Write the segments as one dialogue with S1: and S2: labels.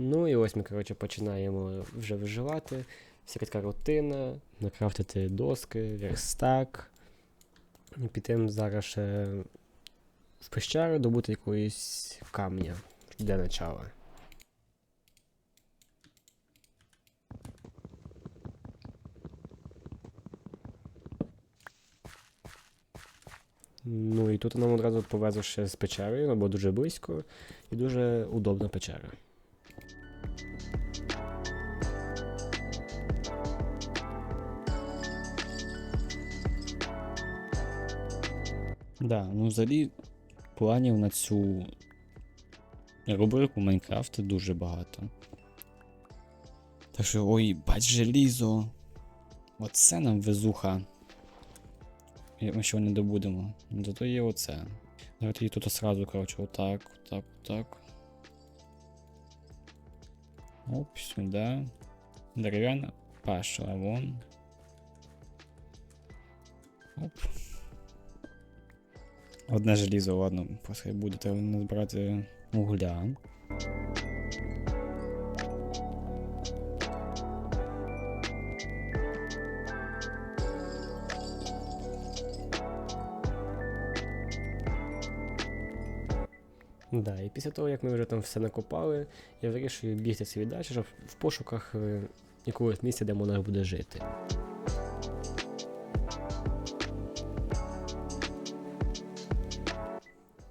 S1: Ну і ось ми, коротше, починаємо вже виживати. Вся така рутина, накрафтити доски, верстак. Підемо зараз ще в пещеру добути якоїсь камня для начала. Ну і тут нам одразу повезли ще з печерою, бо дуже близько і дуже удобна печера.
S2: Да, ну взагалі планів на цю рубрику Майнкрафту дуже багато. Так що, ой, бач желізо. Оце нам везуха. Ми ще не добудемо. Зато є оце. Давайте її тут сразу, коротше, отак, отак, отак. Оп, сюди. Дерев'яна пашла вон. Оп. Одне желізо, ладно, пускай буде, треба назбирати угля.
S1: Да, і після того, як ми вже там все накопали, я вирішую бігти собі далі, щоб в пошуках е, якогось місця, де монах буде жити.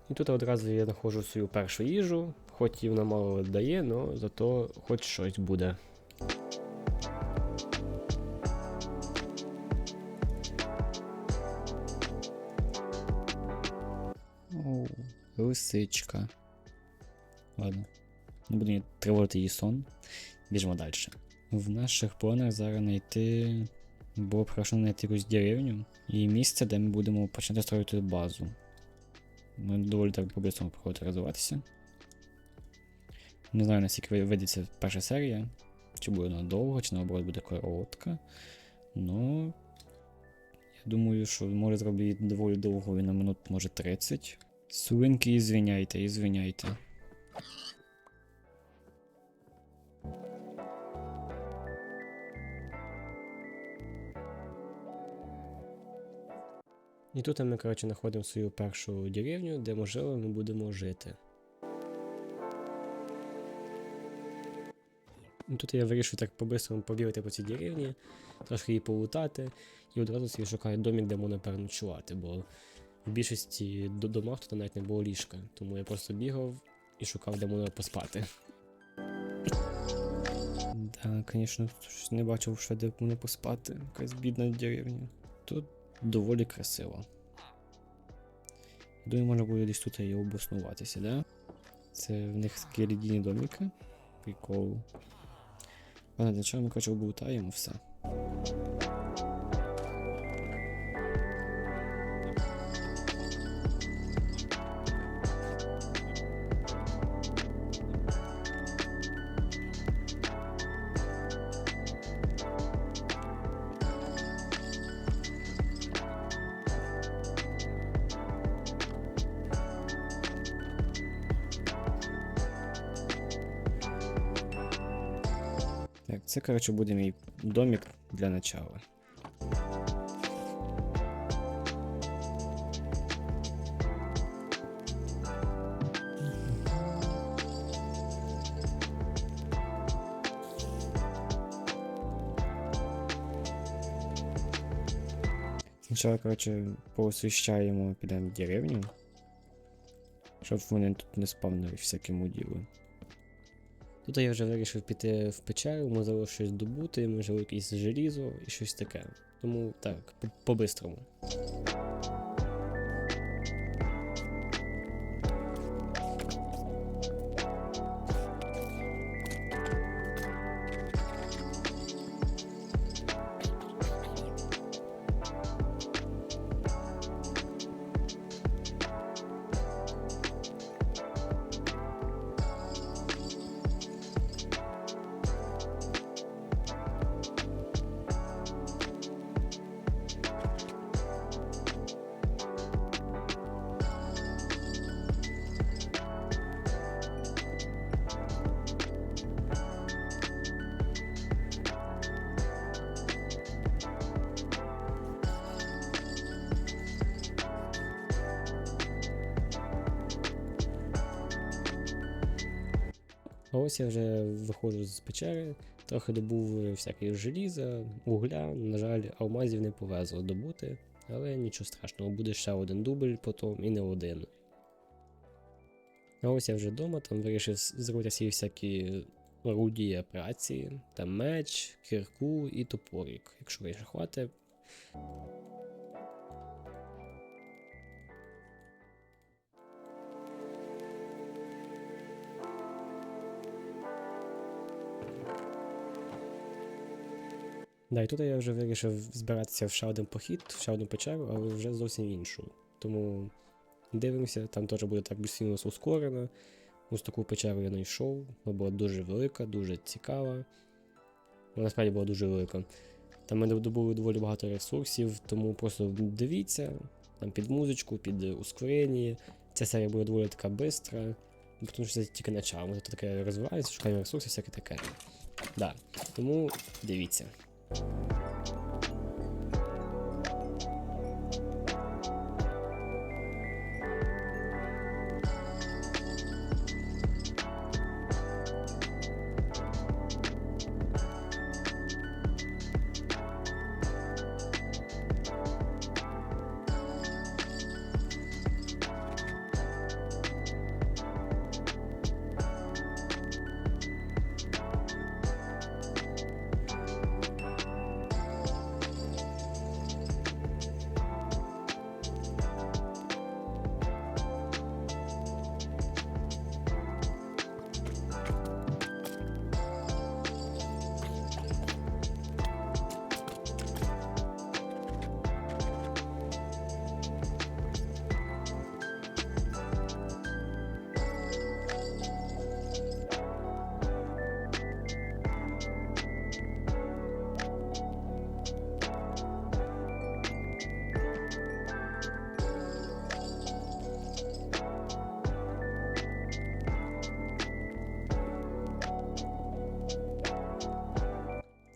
S1: І тут одразу я знаходжу свою першу їжу, хоч і вона мало дає, але зато хоч щось буде.
S2: Лисичка. Ладно. Не буду тривожити її сон. Біжимо далі. В наших планах зараз знайти. Було б знайти якусь деревню і місце, де ми будемо починати строїти базу. Ми доволі так по-бистрому розвиватися. Не знаю, наскільки ви- вийдеться перша серія. Чи буде вона довго, чи наоборот буде коротка. Ну. Я думаю, що може зробити доволі довго, на минут, може 30. Свинки, і звиняйте, і звиняйте.
S1: І тут ми, коротше, знаходимо свою першу деревню, де, можливо, ми будемо жити. Тут я вирішую так по-бистрому побігати по цій деревні, трошки її полутати, і одразу собі шукаю домик, де можна переночувати, бо в більшості до- домах тут навіть не було ліжка, тому я просто бігав і шукав, де можна поспати.
S2: Да, звісно, не бачив, що де мене поспати. Якась бідна деревня. Тут доволі красиво. Думаю, можна буде десь тут і обоснуватися, да? Це в них такі рідні домики. Прикол. Ладно, для чого ми коротше облутаємо все. Так, це, коротше, буде домик для начала. Спочатку, коротше, поосвіщаємо, підемо в деревню, щоб вони тут не спавнили всяким ділу.
S1: Тут я вже вирішив піти в печеру, можливо, щось добути, можливо, якесь желізо і щось таке. Тому так, по- А ось я вже виходжу з печери, трохи добув всяких желіза, угля. На жаль, алмазів не повезло добути, але нічого страшного, буде ще один дубль потім і не один. А ось я вже вдома, там вирішив зробити всі всякі орудія праці, там меч, кирку і топорик, якщо вийшло хватить. Да, і тут я вже вирішив збиратися в ще один похід, в ще одну печеру, але вже зовсім іншу. Тому дивимося, там теж буде так більш ускорено. Ось таку печеру я знайшов. Вона була дуже велика, дуже цікава. Вона справді була дуже велика. Там ми добули доволі багато ресурсів, тому просто дивіться там під музичку, під ускорення. Ця серія буде доволі така бистра, тому що це тільки начало. Ми тут таке розвивається, шукаємо ресурси, всяке таке. Да. Тому дивіться. Bye.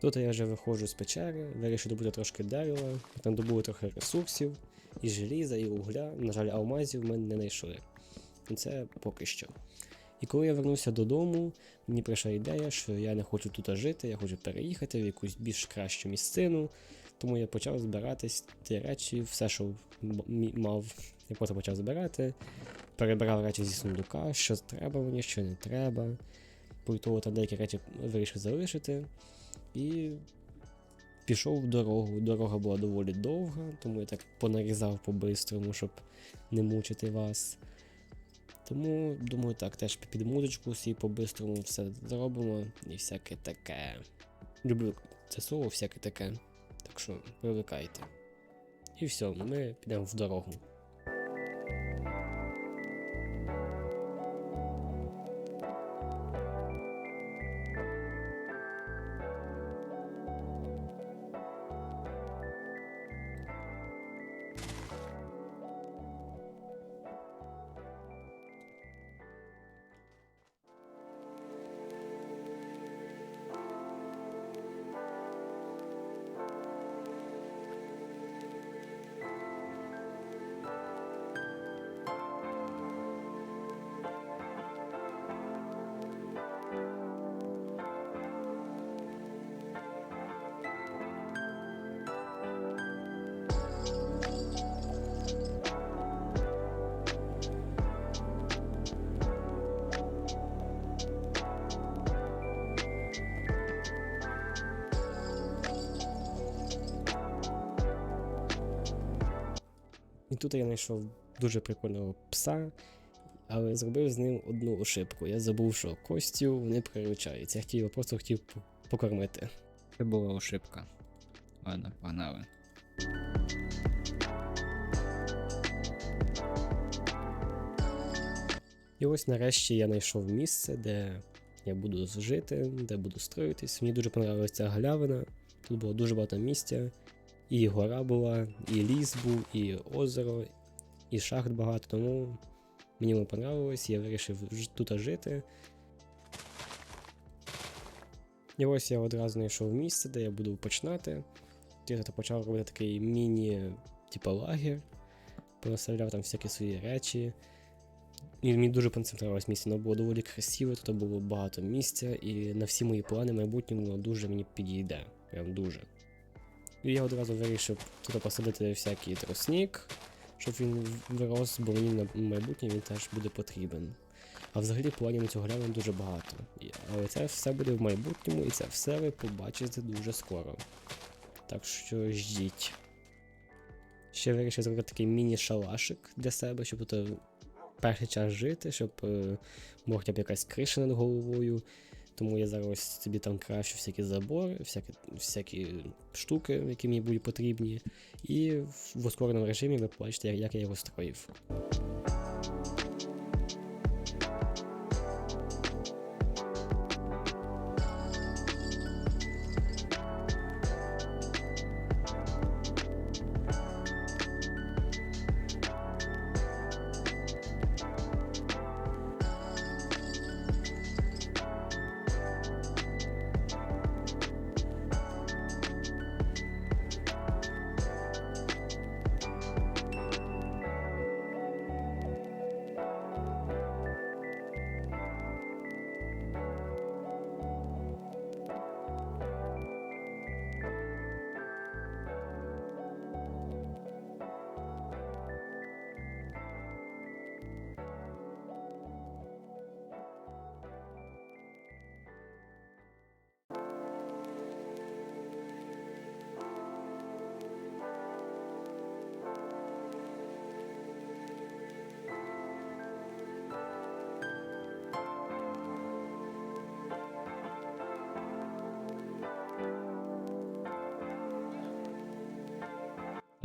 S1: Тут я вже виходжу з печери, вирішив добути трошки дерева, там добули трохи ресурсів, і желіза, і угля. На жаль, алмазів ми не знайшли. Це поки що. І коли я вернувся додому, мені прийшла ідея, що я не хочу тут жити, я хочу переїхати в якусь більш кращу місцину. Тому я почав збиратись ті речі, все, що мав, я просто почав збирати, перебирав речі зі сундука, що треба мені, що не треба. По того там деякі речі вирішив залишити. І пішов в дорогу. Дорога була доволі довга, тому я так понарізав по-бистрому, щоб не мучити вас. Тому, думаю, так, теж під музичку всі по-бистрому все зробимо і всяке таке. Люблю це слово, всяке таке. Так що привикайте. І все, ми підемо в дорогу. Тут я знайшов дуже прикольного пса, але зробив з ним одну ошибку. Я забув, що костю вони приручаються. Я хотів просто хотів покормити.
S2: Це була ошибка. Ладно, погнали.
S1: І ось нарешті я знайшов місце, де я буду жити, де буду строїтись. Мені дуже понравилася ця галявина. Тут було дуже багато місця. І гора була, і ліс був, і озеро, і шахт багато, тому мені воно понравилось, я вирішив тут жити. І ось я одразу знайшов місце, де я буду починати. Я почав робити такий міні, типу лагер. Понаставляв там всякі свої речі. і мені дуже понравилось місце, воно було доволі красиве, тут було багато місця, і на всі мої плани в майбутньому воно дуже мені підійде. Прям дуже. І я одразу вирішив тут посадити всякий тростник, щоб він вирос, бо мені на майбутнє він теж буде потрібен. А взагалі планів на цього гляну дуже багато. Але це все буде в майбутньому, і це все ви побачите дуже скоро. Так що ждіть. Ще вирішив зробити такий міні-шалашик для себе, щоб тут е, перший час жити, щоб е, хоча б якась криша над головою. Тому я зараз собі там кращу всякі забори, всякі, всякі штуки, які мені будуть потрібні. І в ускореному режимі ви побачите, як, я його строїв.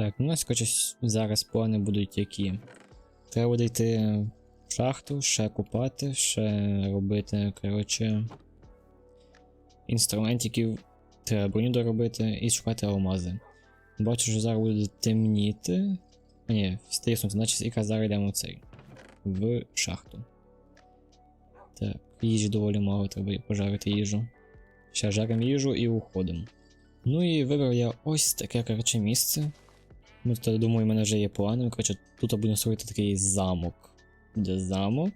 S2: Так, ну у нас зараз плани будуть які. Треба буде йти в шахту, ще купати, ще робити, коротше, інструментиків, треба броню доробити і шукати алмази. Бачу, що зараз буде темніти. А ні, сонце, значить якраз зараз йдемо цей. В шахту. Так, їжі доволі мало, треба пожарити їжу. Ще жаримо їжу і уходимо. Ну і вибрав я ось таке, коротше, місце. Ну, то, думаю, в мене вже є плани. Коротше, тут будемо строїти такий замок. Буде замок.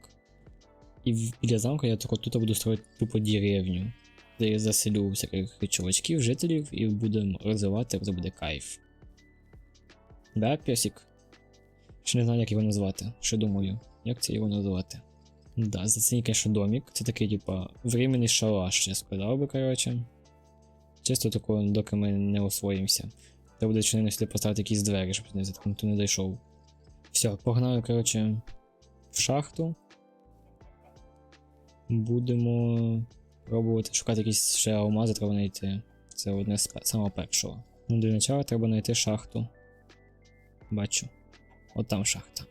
S2: І біля замку я тако тут буду строїти тупо деревню. Де я заселю всяких чувачків, жителів і будемо розвивати, це буде кайф. Да, песик? Ще не знаю, як його назвати. Що думаю, як це його назвати? Да, зацініть, конечно, домик. Це такий, типа, временний шалаш, я сказав би, коротше. Чисто такого, доки ми не освоїмося. Треба буде чинити сюди поставити якісь двері, щоб не заткнути не дійшов. Все, погнали, коротше, в шахту. Будемо пробувати шукати якісь ще алмази, треба знайти. Це одне з самого першого. Ну, для начала треба знайти шахту. Бачу. От там шахта.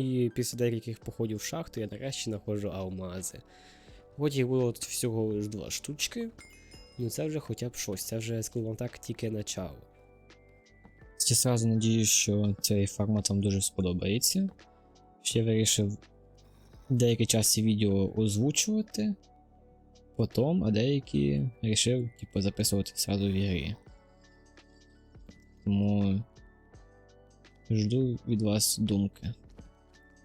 S1: І після деяких походів в шахту я нарешті знаходжу алмази. От їх було тут всього лиш два штучки. Ну це вже хоча б щось, це вже скажу так тільки начало.
S2: Я сразу надіюсь, що цей формат вам дуже сподобається. Ще вирішив деякий час відео озвучувати, потім, а деякі вирішив типу, записувати сразу в ігрі. Тому жду від вас думки.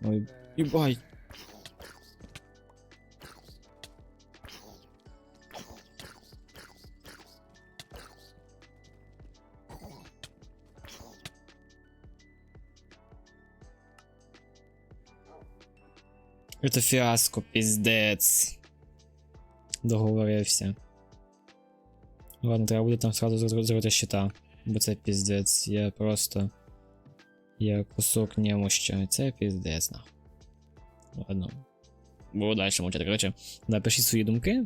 S2: Ой, їбай! Это фіаско, піздець. Договорився. Ладно, треба буде там сразу зро- зробити щита, бо це піздець. Я просто. Я кусок немоща. Це піздець, нахуй. Ладно. Буду далі мовчати. Коротше, напишіть свої думки.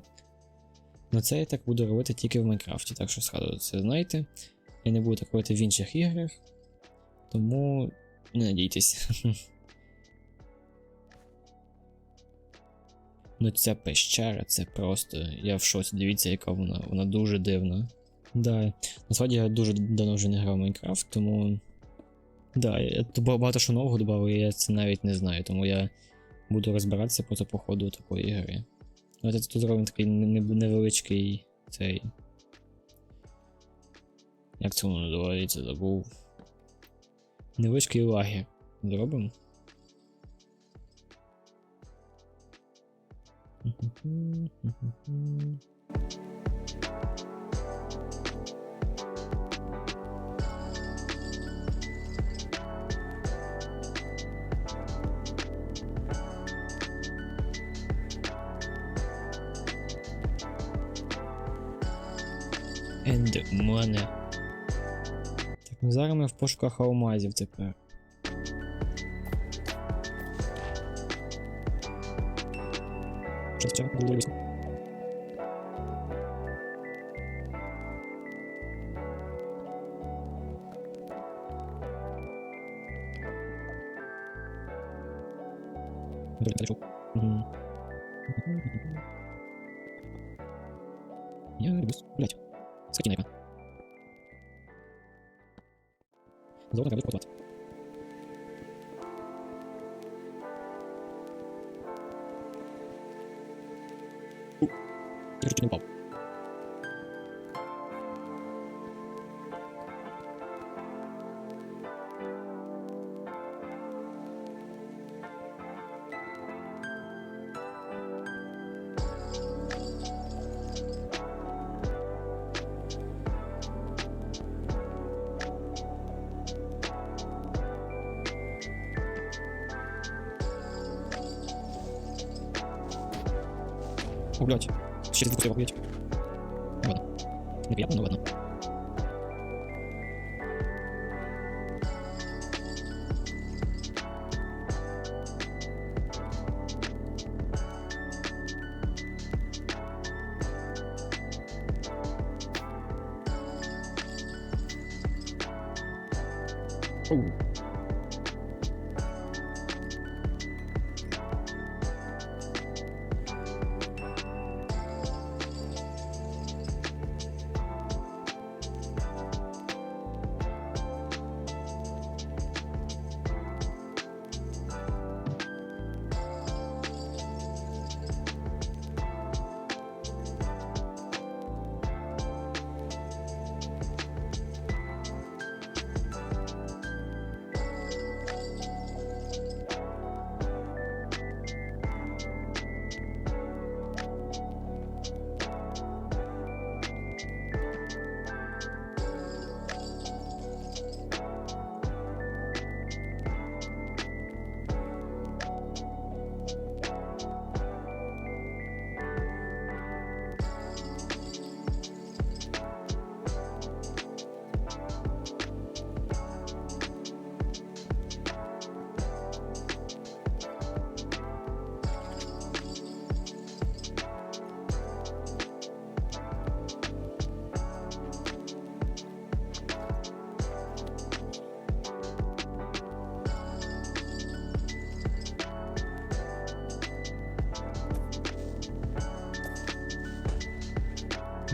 S2: На це я так буду робити тільки в Майнкрафті, так що сразу це знайте. Я не буду так робити в інших іграх. Тому не надійтесь. Ну ця пещера, це просто. Я в шоці. Дивіться, яка вона. Вона дуже дивна. Да, насправді я дуже давно вже не грав в Майнкрафт, тому. Да, я тут багато що нового додав, я це навіть не знаю, тому я буду розбиратися просто по ходу такої гри. Ну, це тут зробимо такий не- не- невеличкий цей. Як це воно називається, забув. Невеличкий лагер. Зробимо? And money. Так, ну зараз ми в пошуках алмазів тепер. Що Я чуть не упал. О, to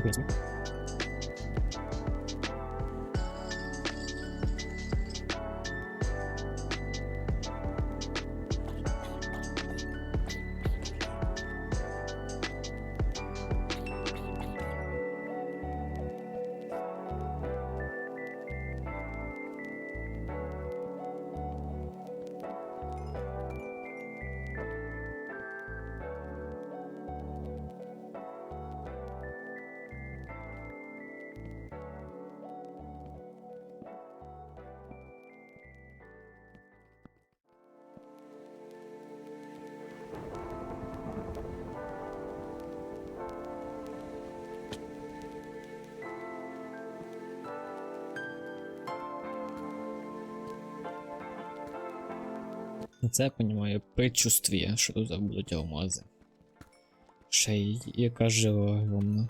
S2: excuse me. Це я понімаю предчувствие, що тут будуть алмази. Ще й яка жива огромна.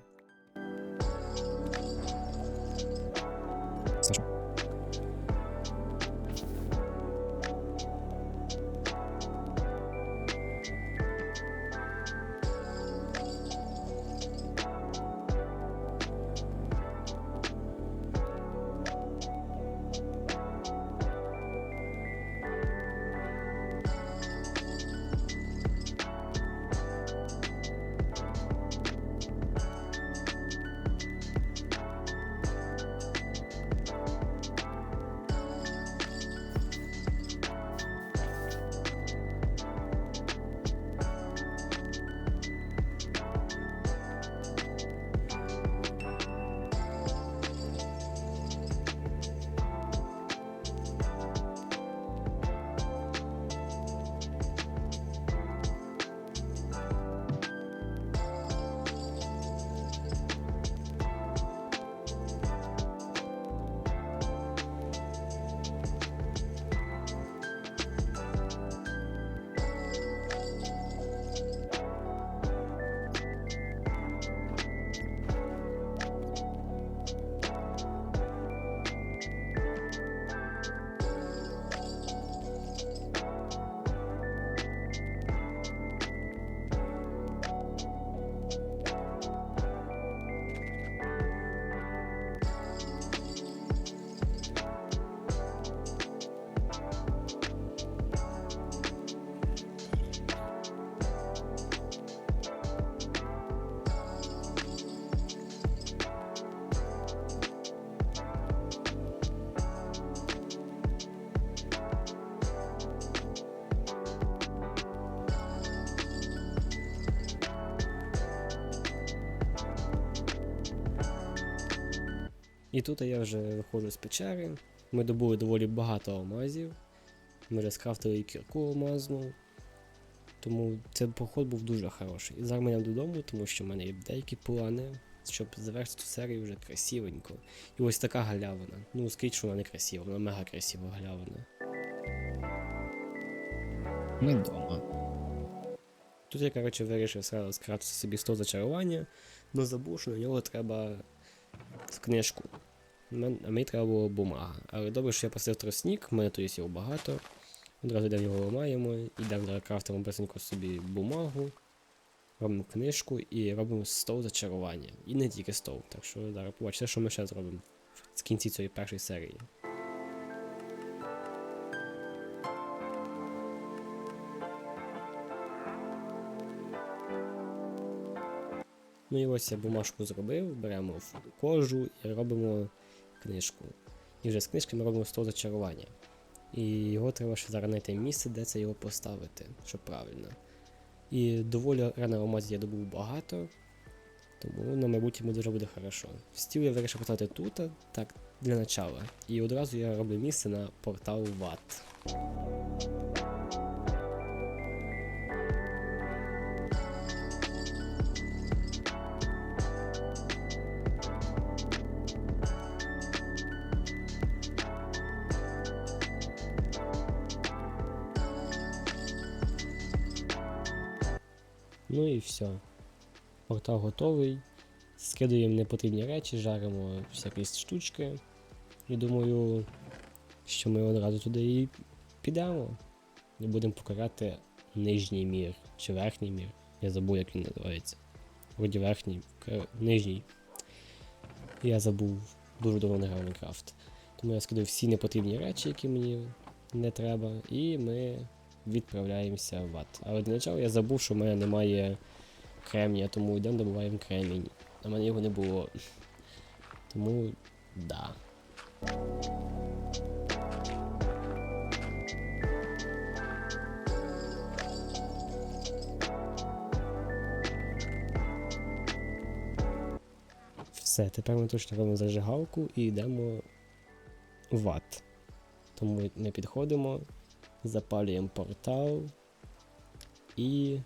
S1: І тут я вже виходжу з печери. Ми добули доволі багато алмазів. Ми вже скрафтили і кірку алмазну. Тому цей поход був дуже хороший. І зараз ми йдемо додому, тому що в мене є деякі плани, щоб завершити цю серію вже красивенько. І ось така галявина. Ну, скажіть, що вона не красива, вона мега красива галявина.
S2: Ми вдома.
S1: Тут я, коротше, вирішив сразу скрафтити собі 100 зачарування, але забув, що на нього треба в книжку. А мені треба було бумага. Але добре, що я посив тростник, в мене тут його багато. Одразу йдемо його ламаємо, йдемо крафтимо быстренько собі бумагу, робимо книжку і робимо стол зачарування. І не тільки стол. Так що зараз побачите, що ми ще зробимо в кінці цієї першої серії. Ну і ось я бумажку зробив, беремо в кожу і робимо книжку. І вже з книжки ми робимо 100 зачарування. І його треба ще зараз знайти місце, де це його поставити, щоб правильно. І доволі рано алмазів я добув багато, тому на майбутньому дуже буде хорошо. Стіл я вирішив поставити тут, так, для начала. І одразу я роблю місце на портал ВАТ. І все. Портал готовий. Скидуємо непотрібні речі, жаримо всякі штучки. І думаю, що ми одразу туди і підемо. І будемо покоряти нижній мір чи верхній мір. Я забув, як він називається. Вроді верхній, нижній. Я забув дуже давно не грав. Тому я скидаю всі непотрібні речі, які мені не треба, і ми відправляємося в ад. Але для начала я забув, що в мене немає кремнія, тому йдемо добуваємо кремінь. А в мене його не було. Тому да. Все, тепер ми точно робимо зажигалку і йдемо в ад. Тому ми підходимо, запалюємо портал і